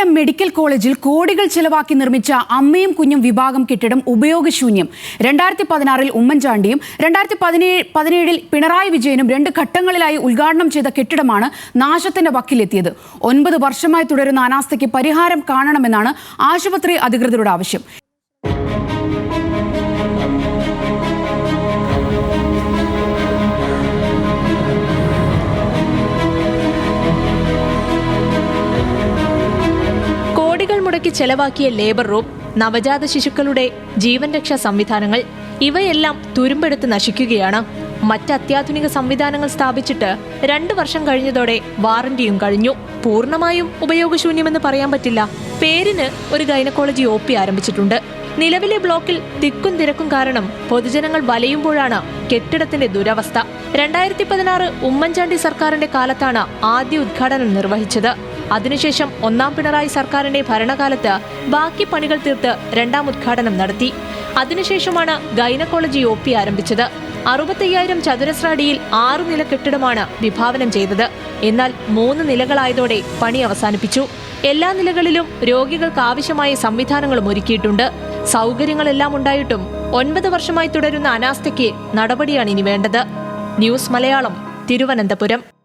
Pariyaram medical കോളേജിൽ കോടികൾ ചെലവാക്കി നിർമ്മിച്ച അമ്മയും കുഞ്ഞും വിഭാഗം കെട്ടിടം ഉപയോഗശൂന്യം. രണ്ടായിരത്തി പതിനാറിൽ ഉമ്മൻചാണ്ടിയും രണ്ടായിരത്തി പതിനേഴ് പതിനേഴിൽ പിണറായി വിജയനും രണ്ട് ഘട്ടങ്ങളിലായി ഉദ്ഘാടനം ചെയ്ത കെട്ടിടമാണ് നാശത്തിന്റെ വക്കിലെത്തിയത്. ഒൻപത് വർഷമായി തുടരുന്ന അനാസ്ഥയ്ക്ക് പരിഹാരം കാണണമെന്നാണ് ആശുപത്രി അധികൃതരുടെ ആവശ്യം. കോടികൾ മുടക്കി ചെലവാക്കിയ ലേബർ റൂം നവജാത ശിശുക്കളുടെ ജീവൻ രക്ഷാ സംവിധാനങ്ങൾ ഇവയെല്ലാം തുരുമ്പെടുത്ത് നശിക്കുകയാണ്. മറ്റ് അത്യാധുനിക സംവിധാനങ്ങൾ സ്ഥാപിച്ചിട്ട് രണ്ടു വർഷം കഴിഞ്ഞതോടെ വാറന്റിയും കഴിഞ്ഞു. പൂർണമായും ഉപയോഗശൂന്യമെന്ന് പറയാൻ പറ്റില്ല. പേരിന് ഒരു ഗൈനക്കോളജി ഒ പി ആരംഭിച്ചിട്ടുണ്ട്. നിലവിലെ ബ്ലോക്കിൽ തിക്കും തിരക്കും കാരണം പൊതുജനങ്ങൾ വലയുമ്പോഴാണ് കെട്ടിടത്തിന്റെ ദുരവസ്ഥ. രണ്ടായിരത്തി പതിനാറ് ഉമ്മൻചാണ്ടി സർക്കാരിന്റെ കാലത്താണ് ആദ്യ ഉദ്ഘാടനം നിർവഹിച്ചത്. അതിനുശേഷം ഒന്നാം പിണറായി സർക്കാരിന്റെ ഭരണകാലത്ത് ബാക്കി പണികൾ തീർത്ത് രണ്ടാം ഉദ്ഘാടനം നടത്തി. അതിനുശേഷമാണ് ഗൈനക്കോളജി ഒ പി ആരംഭിച്ചത്. അറുപത്തയ്യായിരം ചതുരശ്ര അടിയിൽ ആറു നില കെട്ടിടമാണ് വിഭാവനം ചെയ്തത്. എന്നാൽ മൂന്ന് നിലകളായതോടെ പണി അവസാനിപ്പിച്ചു. എല്ലാ നിലകളിലും രോഗികൾക്ക് ആവശ്യമായ സംവിധാനങ്ങളും ഒരുക്കിയിട്ടുണ്ട്. സൗകര്യങ്ങളെല്ലാം ഉണ്ടായിട്ടും ഒൻപത് വർഷമായി തുടരുന്ന അനാസ്ഥയ്ക്ക് നടപടിയാണ് ഇനി വേണ്ടത്. ന്യൂസ് മലയാളം തിരുവനന്തപുരം.